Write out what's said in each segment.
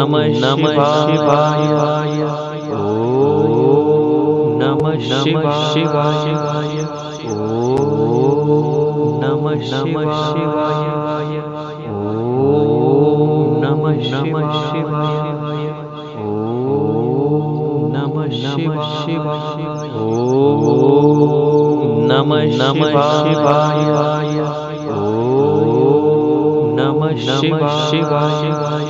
नमः नमः शिवाय। ॐ नमः नमः शिवाय। ॐ नमः नमः शिवाय। ॐ नमः नमः शिवाय। ॐ नमः नमः शिवाय। ॐ नमः नमः शिवाय। ॐ नमः नमः शिवाय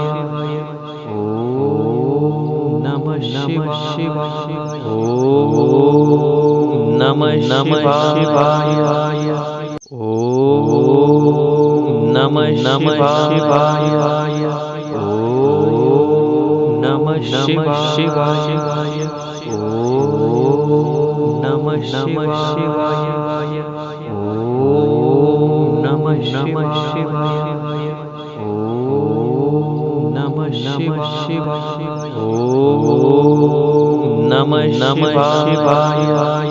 नमः नमः शिवाय ॐ नमः नमः शिवाय ॐ नमः नमः शिवाय ॐ नमः नमः शिवाय ॐ नमः नमः शिवाय ॐ नमः नमः शिवाय ॐ नमः नमः शिवाय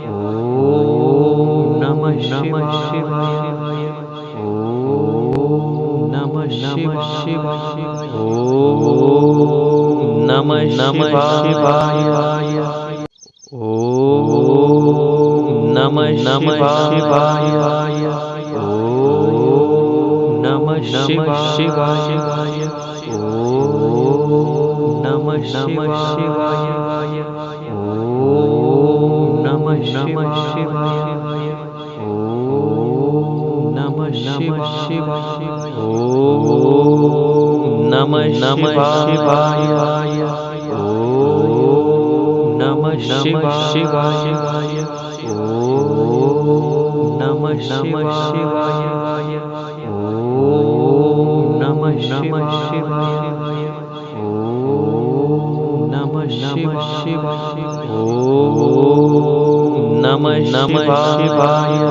नमः शिवाय। ॐ नमः नमः शिवाय। ॐ नमः नमः शिवाय। ॐ नमः नमः शिवाय। ॐ नमः नमः शिवाय। ॐ नमः नमः शिवाय। ॐ नमः नमः शिवाय नमः नमः शिवाय। ॐ नमः नमः शिवाय। ॐ नमः नमः शिवाय। ॐ नमः नमः शिवाय। ॐ नमः नमः शिवाय। ॐ नमः नमः शिवाय। ॐ नमः नमः शिवाय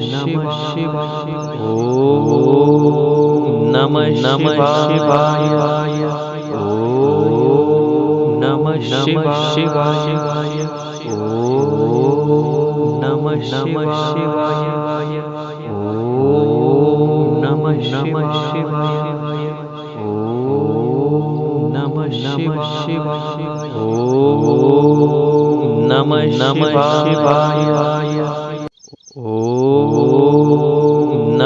नमः नमः शिवाय। ॐ नमः नमः शिवाय। ॐ नमः नमः शिवाय। ॐ नमः नमः शिवाय। ॐ नमः नमः शिवाय। ॐ नमः नमः शिवाय। ॐ नमः नमः शिवाय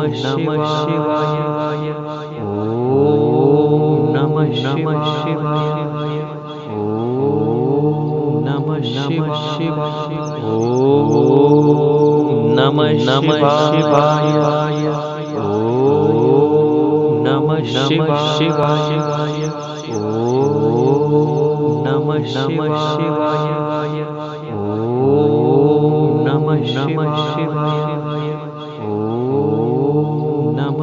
नमः शिवाय। ॐ नमः शिवाय। ॐ नमः शिवाय। ॐ नमः नमः शिवाय ॐ नमः नमः शिवाय ॐ नमः नमः शिवाय ॐ नमः नमः शिवाय।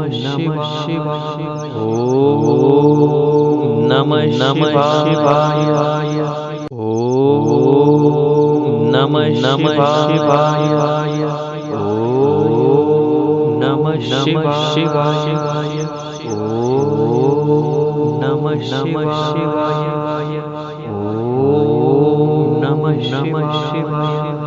नमः नमः शिवाय। ॐ नमः नमः शिवाय। ॐ नमः नमः शिवाय। ॐ नमः नमः शिवाय। ॐ नमः नमः शिवाय ॐ नमः नमः शिवाय ॐ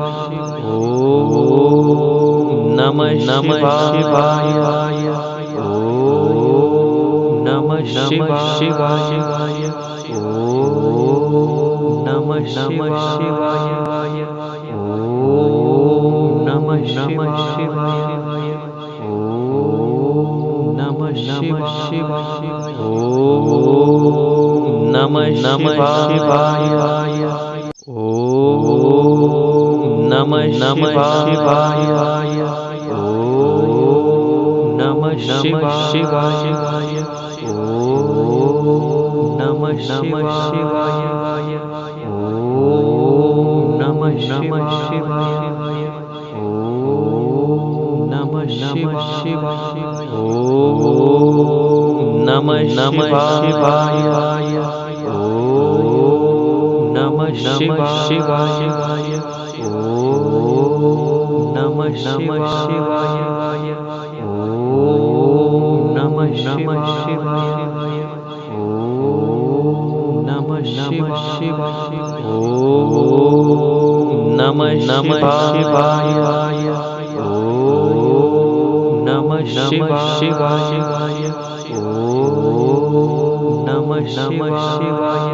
ॐ नमः नमः शिवाय। ॐ नमः नमः शिवाय। ॐ नमः नमः शिवाय। ॐ नमः नमः शिवाय। ॐ नमः नमः शिवाय ॐ नमः नमः शिवाय नमः नमः शिवाय। ॐ नमः नमः शिवाय। ॐ नमः नमः शिवाय। ॐ नमः नमः शिवाय। ॐ नमः नमः शिवाय। ॐ नमः नमः शिवाय। ॐ नमः नमः शिवाय। नमः नमः शिवाय। ॐ नमः नमः शिवाय। ॐ नमः नमः शिवाय। ॐ नमः नमः शिवाय। ॐ नमः नमः शिवाय। ॐ नमः नमः शिवाय।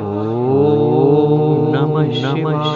ॐ नमः नमः